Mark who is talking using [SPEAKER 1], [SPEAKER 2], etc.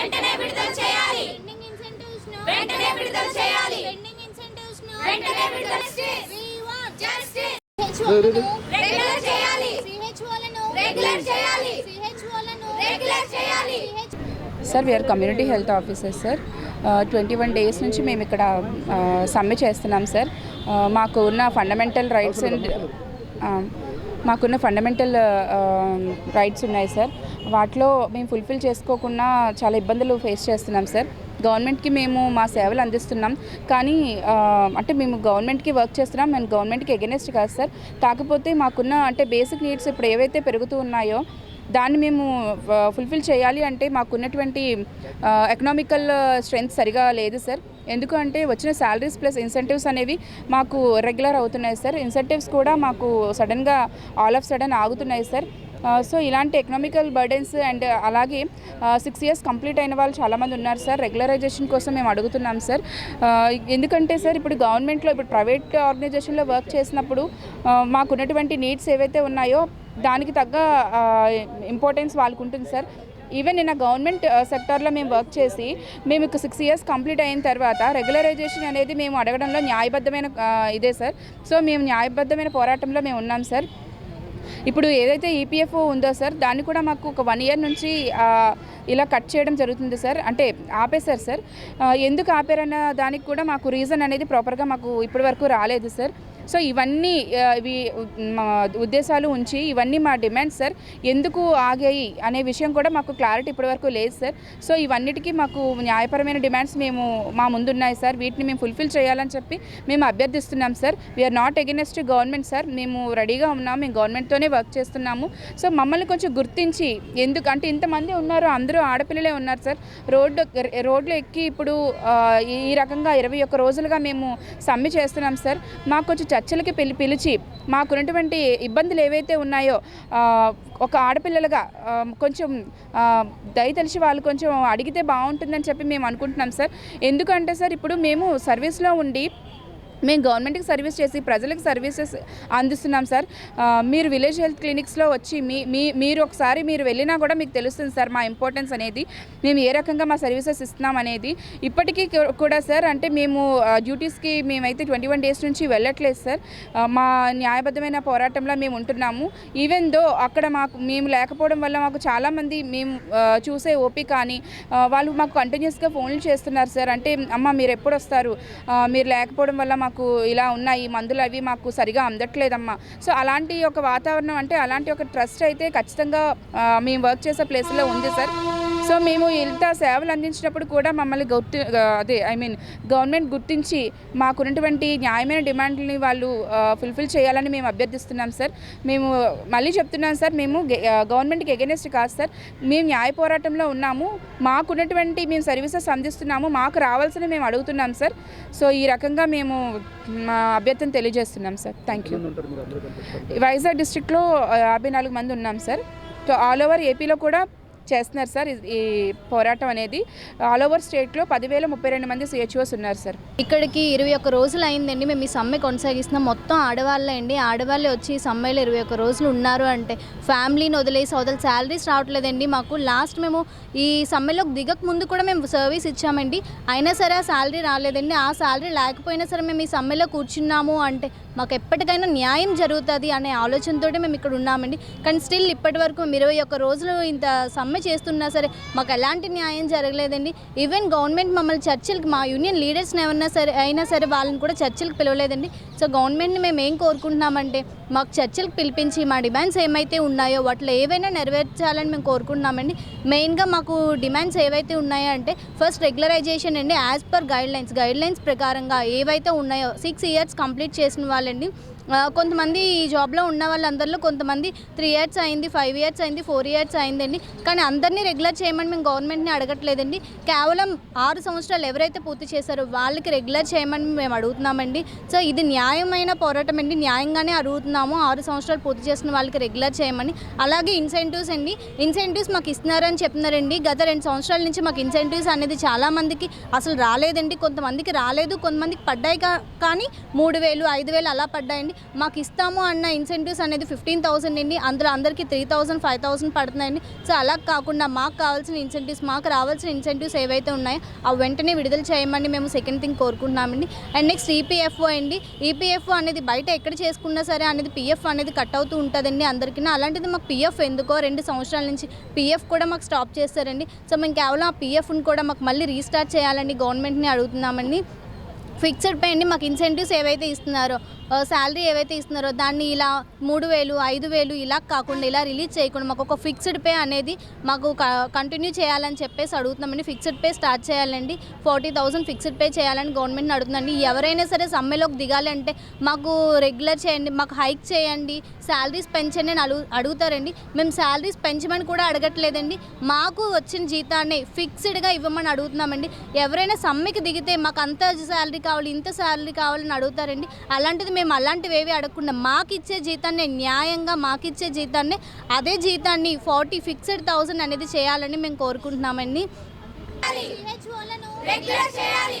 [SPEAKER 1] వెంటనే విడుదల చేయాలి.
[SPEAKER 2] పెండింగ్ ఇన్సెంటివ్స్ను
[SPEAKER 1] వెంటనే విడుదల చేయాలి.
[SPEAKER 2] పెండింగ్ ఇన్సెంటివ్స్ను
[SPEAKER 1] వెంటనే విడుదల చేయాలి.
[SPEAKER 2] లను
[SPEAKER 1] రెగ్యులర్ చేయాలి.
[SPEAKER 2] లను.
[SPEAKER 1] రెగ్యులర్ చేయాలి.
[SPEAKER 2] లను.
[SPEAKER 1] రెగ్యులర్ చేయాలి.
[SPEAKER 3] Sir we are community health officer sir twenty one days నుంచి మేము ఇక్కడ సమ్మె చేస్తున్నాం సార్ ఆ, మాకు ఉన్న ఫండమెంటల్ రైట్స్ అండ్ మాకున్న ఫండమెంటల్ రైట్స్ ఉన్నాయి సార్ వాటిలో మేము ఫుల్ఫిల్ చేసుకోకుండా చాలా ఇబ్బందులు ఫేస్ చేస్తున్నాం సార్ గవర్నమెంట్కి మేము మా సేవలు అందిస్తున్నాం. కానీ అంటే మేము గవర్నమెంట్కి వర్క్ చేస్తున్నాం. మేము గవర్నమెంట్కి ఎగెనెస్ట్ కాదు సార్ కాకపోతే మాకున్న అంటే బేసిక్ నీడ్స్ ఇప్పుడు ఏవైతే పెరుగుతూ ఉన్నాయో దాన్ని మేము ఫుల్ఫిల్ చేయాలి అంటే మాకున్నటువంటి ఎకనామికల్ స్ట్రెంగ్త్ సరిగా లేదు సార్ ఎందుకంటే వచ్చిన శాలరీస్ ప్లస్ ఇన్సెంటివ్స్ అనేవి మాకు రెగ్యులర్ అవుతున్నాయి సార్ ఇన్సెంటివ్స్ కూడా మాకు సడన్గా ఆల్ ఆఫ్ సడన్ ఆగుతున్నాయి సార్ సో ఇలాంటి ఎకనామికల్ బర్డెన్స్ అండ్ అలాగే సిక్స్ ఇయర్స్ కంప్లీట్ అయిన వాళ్ళు చాలామంది ఉన్నారు సార్ రెగ్యులరైజేషన్ కోసం మేము అడుగుతున్నాం సార్ ఎందుకంటే సార్ ఇప్పుడు గవర్నమెంట్లో ఇప్పుడు ప్రైవేట్ ఆర్గనైజేషన్లో వర్క్ చేసినప్పుడు మాకున్నటువంటి నీడ్స్ ఏవైతే ఉన్నాయో దానికి తగ్గ ఇంపార్టెన్స్ వాళ్ళకు ఉంటుంది సార్. ఈవెన్ నిన్న గవర్నమెంట్ సెక్టార్లో మేము వర్క్ చేసి మేము ఇక సిక్స్ ఇయర్స్ కంప్లీట్ అయిన తర్వాత రెగ్యులరైజేషన్ అనేది మేము అడగడంలో న్యాయబద్ధమైన ఇదే సార్. సో మేము న్యాయబద్ధమైన పోరాటంలో మేము ఉన్నాం సార్. ఇప్పుడు ఏదైతే ఈపీఎఫ్ ఉందో సార్ దాన్ని కూడా మాకు ఒక వన్ ఇయర్ నుంచి ఇలా కట్ చేయడం జరుగుతుంది సార్. అంటే ఆపేశారు సార్. ఎందుకు ఆపారన్న దానికి కూడా మాకు రీజన్ అనేది ప్రాపర్గా మాకు ఇప్పటి వరకు రాలేదు సార్. సో ఇవన్నీ ఇవి మా ఉద్దేశాలు ఉంచి ఇవన్నీ మా డిమాండ్స్ సార్. ఎందుకు ఆగాయి అనే విషయం కూడా మాకు క్లారిటీ ఇప్పటివరకు లేదు సార్. సో ఇవన్నిటికీ మాకు న్యాయపరమైన డిమాండ్స్ మేము మా ముందున్నాయి సార్. వీటిని మేము ఫుల్ఫిల్ చేయాలని చెప్పి మేము అభ్యర్థిస్తున్నాం sir. We're not against government sir. మేము రెడీగా ఉన్నాం మేము గవర్నమెంట్తోనే వర్క్ చేస్తున్నాము. సో మమ్మల్ని కొంచెం గుర్తించి ఎందుకు అంటే ఇంతమంది ఉన్నారు అందరూ ఆడపిల్లలే ఉన్నారు సార్. రోడ్డు రోడ్లు ఎక్కి ఇప్పుడు ఈ రకంగా ఇరవై ఒక్క రోజులుగా మేము సమ్మె చేస్తున్నాం సార్. మాకు కొంచెం చర్చలకి పిలి పిలిచి మాకున్నటువంటి ఇబ్బందులు ఏవైతే ఉన్నాయో ఒక ఆడపిల్లలుగా కొంచెం దయ తెలిసి వాళ్ళు కొంచెం అడిగితే బాగుంటుందని చెప్పి మేము అనుకుంటున్నాం సార్. ఎందుకంటే సార్ ఇప్పుడు మేము సర్వీస్లో ఉండి మేము గవర్నమెంట్కి సర్వీస్ చేసి ప్రజలకు సర్వీసెస్ అందిస్తున్నాం సార్. మీరు విలేజ్ హెల్త్ క్లినిక్స్లో వచ్చి మీ మీ మీరు ఒకసారి మీరు వెళ్ళినా కూడా మీకు తెలుస్తుంది సార్ మా ఇంపార్టెన్స్ అనేది. మేము ఏ రకంగా మా సర్వీసెస్ ఇస్తున్నాం అనేది. ఇప్పటికీ కూడా సార్ అంటే మేము డ్యూటీస్కి మేమైతే ట్వంటీ వన్ డేస్ నుంచి వెళ్ళట్లేదు సార్. మా న్యాయబద్ధమైన పోరాటంలో మేము ఉంటున్నాము. ఈవెన్ దో అక్కడ మాకు మేము లేకపోవడం వల్ల మాకు చాలామంది మేము చూసే ఓపీ కానీ వాళ్ళు మాకు కంటిన్యూస్గా ఫోన్లు చేస్తున్నారు సార్. అంటే అమ్మ మీరు ఎప్పుడు వస్తారు? మీరు లేకపోవడం వల్ల మాకు ఇలా ఉన్నాయి మందులు అవి మాకు సరిగా అందట్లేదమ్మా. సో అలాంటి ఒక వాతావరణం అంటే అలాంటి ఒక ట్రస్ట్ అయితే ఖచ్చితంగా మేము వర్క్ చేసే ప్లేస్లో ఉంది సార్. సో మేము ఇంత సేవలు అందించినప్పుడు కూడా మమ్మల్ని గుర్తి అదే ఐ మీన్ గవర్నమెంట్ గుర్తించి మాకున్నటువంటి న్యాయమైన డిమాండ్ని వాళ్ళు ఫుల్ఫిల్ చేయాలని మేము అభ్యర్థిస్తున్నాం సార్ మేము మళ్ళీ చెప్తున్నాం సార్ మేము గవర్నమెంట్కి ఎగెనెస్ట్ కాదు సార్ మేము న్యాయ పోరాటంలో ఉన్నాము. మాకున్నటువంటి మేము సర్వీసెస్ అందిస్తున్నాము. మాకు రావాల్సిన మేము అడుగుతున్నాం సార్ సో ఈ రకంగా మేము మా అభ్యర్థన తెలియజేస్తున్నాం సార్ థ్యాంక్ యూ వైజాగ్ డిస్ట్రిక్ట్లో యాభై నాలుగు మంది ఉన్నాం సార్ సో ఆల్ ఓవర్ ఏపీలో కూడా చేస్తున్నారు సార్. ఈ- ఈ పోరాటం అనేది ఆల్ ఓవర్ స్టేట్లో పదివేల ముప్పై రెండు మంది సిహెచ్ఓస్ ఉన్నారు సార్.
[SPEAKER 4] ఇక్కడికి ఇరవై ఒక్క రోజులు అయిందండి మేము ఈ సమ్మె కొనసాగిస్తున్నాం. మొత్తం ఆడవాళ్ళే అండి ఆడవాళ్ళే వచ్చి ఈ సమ్మెలో ఇరవై ఒక్క రోజులు ఉన్నారు అంటే ఫ్యామిలీని వదిలేసి వదిలి శాలరీస్ రావట్లేదండి. మాకు లాస్ట్ మేము ఈ సమ్మెలో దిగక ముందు కూడా మేము సర్వీస్ ఇచ్చామండి. అయినా సరే ఆ శాలరీ రాలేదండి. ఆ శాలరీ లేకపోయినా సరే మేము ఈ సమ్మెలో కూర్చున్నాము అంటే మాకు ఎప్పటికైనా న్యాయం జరుగుతుంది అనే ఆలోచనతోటి మేము ఇక్కడ ఉన్నామండి. కానీ స్టిల్ ఇప్పటి వరకు మేము ఇరవై ఒక్క రోజులు ఇంత సమ్మె చేస్తున్నా సరే మాకు ఎలాంటి న్యాయం జరగలేదండి. ఈవెన్ గవర్నమెంట్ మమ్మల్ని చర్చిలకి మా యూనియన్ లీడర్స్ని ఏమన్నా సరే అయినా సరే వాళ్ళని కూడా చర్చిలకు పిలవలేదండి. సో గవర్నమెంట్ని మేము ఏం కోరుకుంటున్నామంటే మాకు చర్చలకు పిలిపించి మా డిమాండ్స్ ఏమైతే ఉన్నాయో వాటిలో ఏవైనా నెరవేర్చాలని మేము కోరుకుంటున్నామండి. మెయిన్గా మాకు డిమాండ్స్ ఏవైతే ఉన్నాయో అంటే ఫస్ట్ రెగ్యులరైజేషన్ అండి as per guidelines guidelines ప్రకారంగా ఏవైతే ఉన్నాయో సిక్స్ ఇయర్స్ కంప్లీట్ చేసిన ఆ, కొంతమంది ఈ జాబ్లో ఉన్న వాళ్ళందరిలో కొంతమంది త్రీ ఇయర్స్ అయింది ఫైవ్ ఇయర్స్ అయింది ఫోర్ ఇయర్స్ అయిందండి. కానీ అందరినీ రెగ్యులర్ చేయమని మేము గవర్నమెంట్ని అడగట్లేదండి. కేవలం ఆరు సంవత్సరాలు ఎవరైతే పూర్తి చేశారో వాళ్ళకి రెగ్యులర్ చేయమని మేము అడుగుతున్నామండి. సో ఇది న్యాయమైన పోరాటం అండి న్యాయంగానే అడుగుతున్నాము. ఆరు సంవత్సరాలు పూర్తి చేసిన వాళ్ళకి రెగ్యులర్ చేయమని. అలాగే ఇన్సెంటివ్స్ అండి. ఇన్సెంటివ్స్ మాకు ఇస్తున్నారని చెప్తున్నారండి. గత రెండు సంవత్సరాల నుంచి మాకు ఇన్సెంటివ్స్ అనేది చాలామందికి అసలు రాలేదండి. కొంతమందికి రాలేదు. కొంతమందికి పడ్డాయి కా- కానీ మూడు వేలు ఐదు వేలు అలా పడ్డాయండి. మాకు ఇస్తాము అన్న ఇన్సెంటివ్స్ అనేది ఫిఫ్టీన్ థౌసండ్ అండి అందులో అందరికీ త్రీ థౌసండ్ ఫైవ్ థౌసండ్ పడుతున్నాయండి. సో అలా కాకుండా మాకు కావాల్సిన ఇన్సెంటివ్స్ మాకు రావాల్సిన ఇన్సెంటివ్స్ ఏవైతే ఉన్నాయో అవి వెంటనే విడుదల చేయమని మేము సెకండ్ థింగ్ కోరుకుంటున్నామండి. అండ్. నెక్స్ట్ ఈపీఎఫ్ఓ అండి ఈపీఎఫ్ఓ అనేది బయట ఎక్కడ చేసుకున్నా సరే అనేది పిఎఫ్ అనేది కట్ అవుతూ ఉంటుందండి అందరికీ. అలాంటిది మాకు పిఎఫ్ ఎందుకో రెండు సంవత్సరాల నుంచి పిఎఫ్ కూడా మాకు స్టాప్ చేస్తారండి. సో మేము కేవలం ఆ పీఎఫ్ని కూడా మాకు మళ్ళీ రీస్టార్ట్ చేయాలని గవర్నమెంట్ని అడుగుతున్నామండి. ఫిక్స్డ్ పే అండి. మాకు ఇన్సెంటివ్స్ ఏవైతే ఇస్తున్నారో శాలరీ ఏవైతే ఇస్తున్నారో దాన్ని ఇలా మూడు వేలు ఐదు వేలు ఇలా కాకుండా ఇలా రిలీజ్ చేయకుండా మాకు ఒక ఫిక్స్డ్ పే అనేది మాకు కంటిన్యూ చేయాలని చెప్పేసి అడుగుతున్నామండి. ఫిక్స్డ్ పే స్టార్ట్ చేయాలండి. ఫార్టీ థౌసండ్ ఫిక్స్డ్ పే చేయాలని గవర్నమెంట్ని అడుగుతుందండి ఎవరైనా సరే సమ్మెలోకి దిగాలి అంటే మాకు రెగ్యులర్ చేయండి మాకు హైక్ చేయండి శాలరీస్ పెంచండి అని అడుగు అడుగుతారండి. మేము శాలరీస్ పెంచమని కూడా అడగట్లేదండి. మాకు వచ్చిన జీతాన్ని ఫిక్స్డ్గా ఇవ్వమని అడుగుతున్నామండి. ఎవరైనా సమ్మెకి దిగితే మాకు అంత శాలరీ కావాలి ఇంత శాలరీ కావాలని అడుగుతారండి. అలాంటిది మేము అలాంటివి ఏవి అడగకుండా మాకు ఇచ్చే జీతాన్ని న్యాయంగా మాకు ఇచ్చే జీతాన్ని అదే జీతాన్ని ఫార్టీ ఫిక్స్డ్ థౌసండ్ అనేది చేయాలని మేము కోరుకుంటున్నామండి.
[SPEAKER 2] సిహెచ్ఓలను
[SPEAKER 1] రెగ్యులర్ చేయాలి.